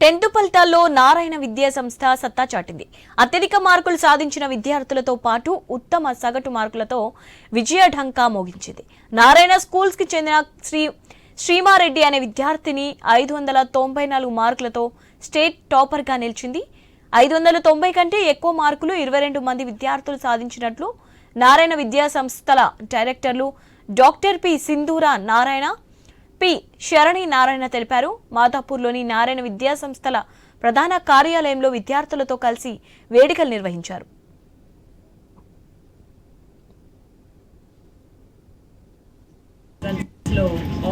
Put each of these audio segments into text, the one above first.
Tenth ఫలితాల్లో నారాయణ విద్యా సంస్థ సత్తా చాటింది. అత్యధిక మార్కులు సాధించిన విద్యార్థులతో పాటు ఉత్తమ సగటు మార్కులతో విజయ ఢంకా మోగించింది. నారాయణ స్కూల్స్కి చెందిన శ్రీ శ్రీమారెడ్డి అనే విద్యార్థిని ఐదు వందల తొంభై నాలుగు మార్కులతో స్టేట్ టాపర్గా నిలిచింది. ఐదు వందల తొంభై కంటే ఎక్కువ మార్కులు ఇరవై రెండు మంది విద్యార్థులు సాధించినట్లు నారాయణ విద్యా సంస్థల డైరెక్టర్లు డాక్టర్ పి సింధూర నారాయణ పి. శరణి నారాయణ తెలిపారు. మాదాపూర్లోని నారాయణ విద్యా సంస్థల ప్రధాన కార్యాలయంలో విద్యార్థులతో కలిసి వేడుకలు నిర్వహించారు.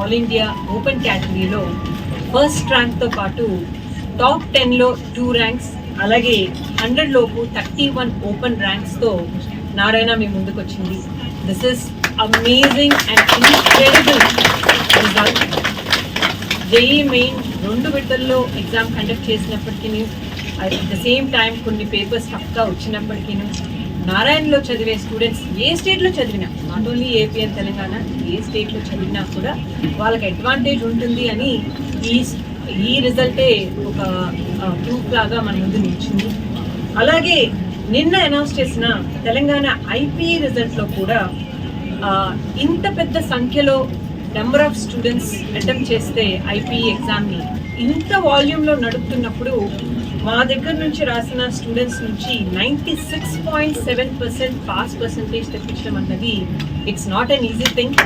ఆల్ ఇండియా ఓపెన్ కేటగిరీలో ఫస్ట్ ర్యాంక్తో పాటు టాప్ టెన్లో టూ ర్యాంక్స్ అలాగే హండ్రెడ్ లోపు థర్టీ వన్ ఓపెన్ ర్యాంక్స్తో నారాయణ మీ ముందుకు వచ్చింది this is amazing and incredible JEE main రెండు విడతల్లో ఎగ్జామ్ కండక్ట్ చేసినప్పటికీ అట్ ద సేమ్ టైం కొన్ని పేపర్స్ టఫ్గా వచ్చినప్పటికీ నారాయణలో చదివే స్టూడెంట్స్ ఏ స్టేట్లో చదివినా not only AP and Telangana ఏ స్టేట్లో చదివినా కూడా వాళ్ళకి అడ్వాంటేజ్ ఉంటుంది అని ఈ ఈ రిజల్టే ఒక ప్రూఫ్ లాగా మన ముందు నిలిచింది. అలాగే నిన్న అనౌన్స్ చేసిన తెలంగాణ ఐపీఈ రిజల్ట్లో కూడా ఇంత పెద్ద సంఖ్యలో నెంబర్ ఆఫ్ స్టూడెంట్స్ అటెంప్ట్ చేస్తే ఐపీఈ ఎగ్జామ్ని ఇంత వాల్యూమ్లో నడుపుతున్నప్పుడు మా దగ్గర నుంచి రాసిన స్టూడెంట్స్ నుంచి ninety six point seven percent pass percentage తెప్పించడం అన్నది it's not an easy thing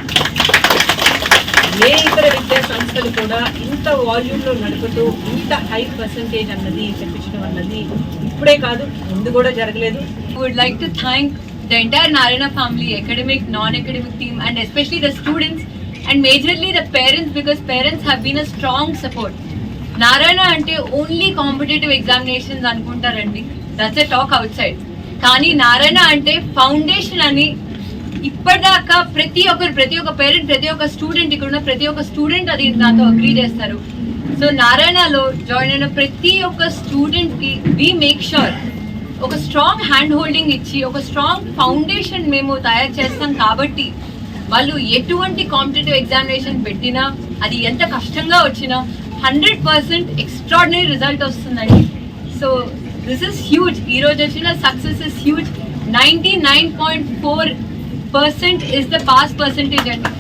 ఏ ఇతర విద్యా సంస్థలు కూడా ఇంత వాల్యూమ్లో నడుపుతూ ఇంత హై పర్సంటేజ్ అన్నది తెప్పించడం అన్నది ఇప్పుడే కాదు ముందు కూడా జరగలేదు. Would like to thank the entire Narayana family academic non academic team and especially the students and majorly the parents because parents have been a strong support Narayana అంటే ఓన్లీ కాంపిటేటివ్ ఎగ్జామినేషన్స్ అనుకుంటారండి. That's a talk outside కానీ నారాయణ అంటే foundation అని ఇప్పటిదాకా ప్రతి ఒక్కరు ప్రతి ఒక్క పేరెంట్ ప్రతి ఒక్క స్టూడెంట్ ఇక్కడ ఉన్న ప్రతి ఒక్క స్టూడెంట్ అది దాంతో అగ్రీ చేస్తారు. సో నారాయణలో జాయిన్ అయిన ప్రతి ఒక్క స్టూడెంట్కి వి మేక్ షూర్ ఒక స్ట్రాంగ్ హ్యాండ్ హోల్డింగ్ ఇచ్చి ఒక స్ట్రాంగ్ ఫౌండేషన్ మేము తయారు చేస్తాం కాబట్టి వాళ్ళు ఎటువంటి కాంపిటేటివ్ ఎగ్జామినేషన్ పెట్టినా అది ఎంత కష్టంగా వచ్చినా హండ్రెడ్ పర్సెంట్ ఎక్స్ట్రాడినరీ రిజల్ట్ వస్తుందండి. సో దిస్ ఇస్ హ్యూజ్ ఈ రోజు వచ్చిన success is huge ninety nine point four percent is the pass percentage అండి.